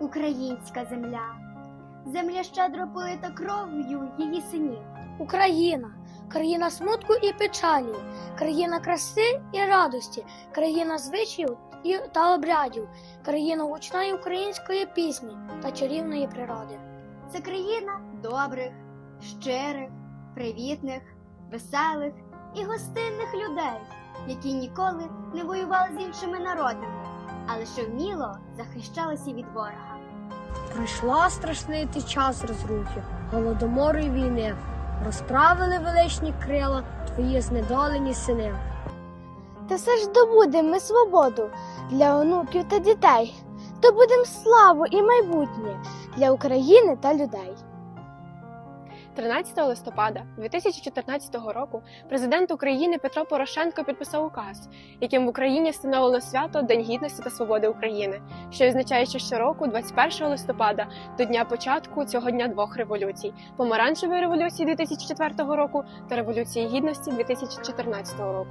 Українська земля, земля щедро полита кров'ю її синів. Україна, країна смутку і печалі, країна краси і радості, країна звичаїв і та обрядів, країна гучної української пісні та чарівної природи. Це країна добрих, щирих, привітних, веселих і гостинних людей, які ніколи не воювали з іншими народами, а лише вміло захищалися від ворога. Пройшла страшний ти час розрухи, голодомору й війни. Розправили величні крила твої знедолені сини. Та все ж добудемо ми свободу для онуків та дітей. Добудемо славу і майбутнє для України та людей. 13 листопада 2014 року президент України Петро Порошенко підписав указ, яким в Україні встановлено свято День гідності та свободи України, що означає, що щороку, 21 листопада, до дня початку цього дня двох революцій: помаранчевої революції 2004 року та революції гідності 2014 року.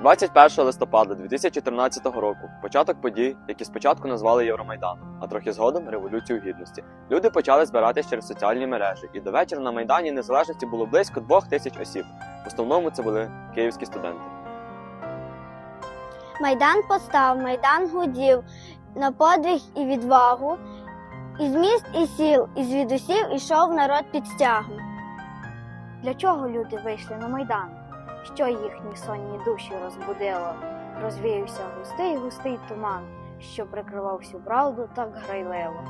21 листопада 2014 року початок подій, які спочатку назвали Євромайданом, а трохи згодом Революцію Гідності. Люди почали збиратись через соціальні мережі, і до вечора на Майдані Незалежності було близько двох тисяч осіб. В основному це були київські студенти. Майдан постав, майдан гудів на подвиг і відвагу. Із міст і сіл, і звідусів ішов народ під стягом. Для чого люди вийшли на майдан? Що їхні сонні душі розбудило? Розвіявся густий густий туман, що прикривав всю правду так грайливо.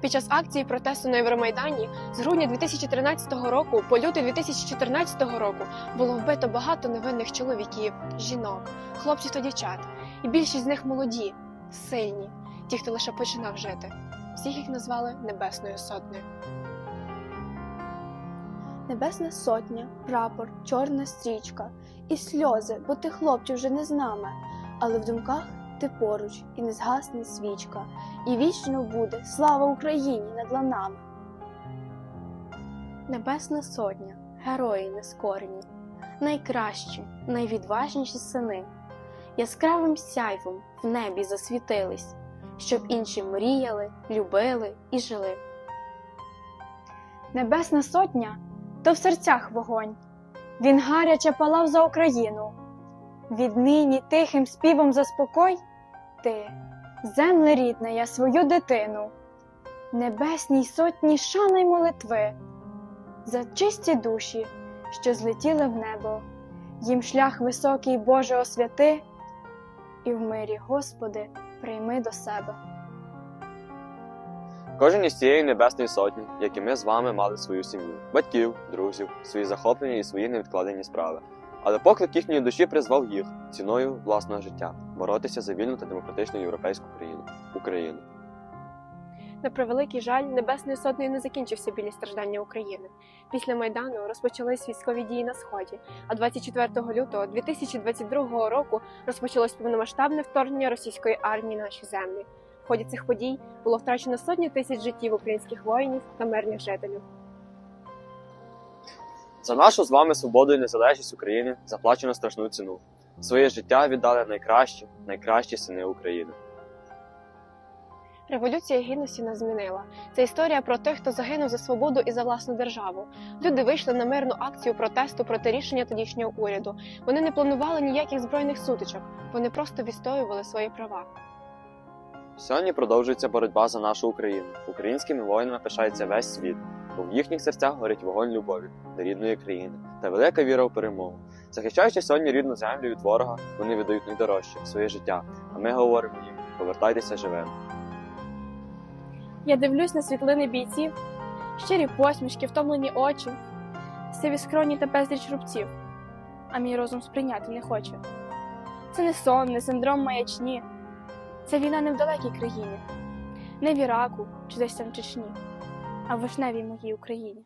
Під час акції протесту на Євромайдані з грудня 2013 року по лютий 2014 року було вбито багато невинних чоловіків, жінок, хлопців та дівчат, і більшість з них молоді, сильні, ті, хто лише починав жити. Всіх їх назвали Небесною Сотнею. Небесна сотня, прапор, чорна стрічка. І сльози, бо ти хлопче вже не з нами, але в думках ти поруч і не згасне свічка, і вічно буде слава Україні над ланами. Небесна сотня, герої нескорені, найкращі, найвідважніші сини, яскравим сяйвом в небі засвітились, щоб інші мріяли, любили і жили. Небесна сотня то в серцях вогонь. Він гаряче палав за Україну. Віднині тихим співом заспокой ти, земле рідна, я свою дитину, небесній сотні шана й молитви, за чисті душі, що злетіли в небо, їм шлях високий Боже освяти, і в мирі, Господи, прийми до себе. Кожен із цієї небесної сотні, як і ми з вами мали свою сім'ю, батьків, друзів, свої захоплення і свої невідкладені справи. Але поклик їхньої душі призвав їх ціною власного життя боротися за вільну та демократичну європейську країну Україну. На превеликий жаль, Небесною Сотнею не закінчився білі страждання України. Після Майдану розпочались військові дії на Сході, а 24 лютого 2022 року розпочалось повномасштабне вторгнення російської армії на наші землі. Ході цих подій було втрачено сотні тисяч життів українських воїнів та мирних жителів. За нашу з вами свободу і незалежність України заплачено страшну ціну. Своє життя віддали найкращі, найкращі сини України. Революція гідності нас змінила. Це історія про тих, хто загинув за свободу і за власну державу. Люди вийшли на мирну акцію протесту проти рішення тодішнього уряду. Вони не планували ніяких збройних сутичок. Вони просто відстоювали свої права. Сьогодні продовжується боротьба за нашу Україну. Українськими воїнами пишається весь світ, бо в їхніх серцях горить вогонь любові до рідної країни та велика віра в перемогу. Захищаючи сьогодні рідну землю від ворога, вони віддають найдорожче своє життя. А ми говоримо їм: повертайтеся живими. Я дивлюсь на світлини бійців, щирі посмішки, втомлені очі, сиві скроні та безліч рубців, а мій розум сприйняти не хоче. Це не сон, не синдром маячні, це війна не в далекій країні, не в Іраку чи десь там в Чечні, а в вишневій моїй Україні.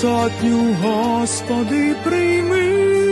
Сотню, Господи, прийми.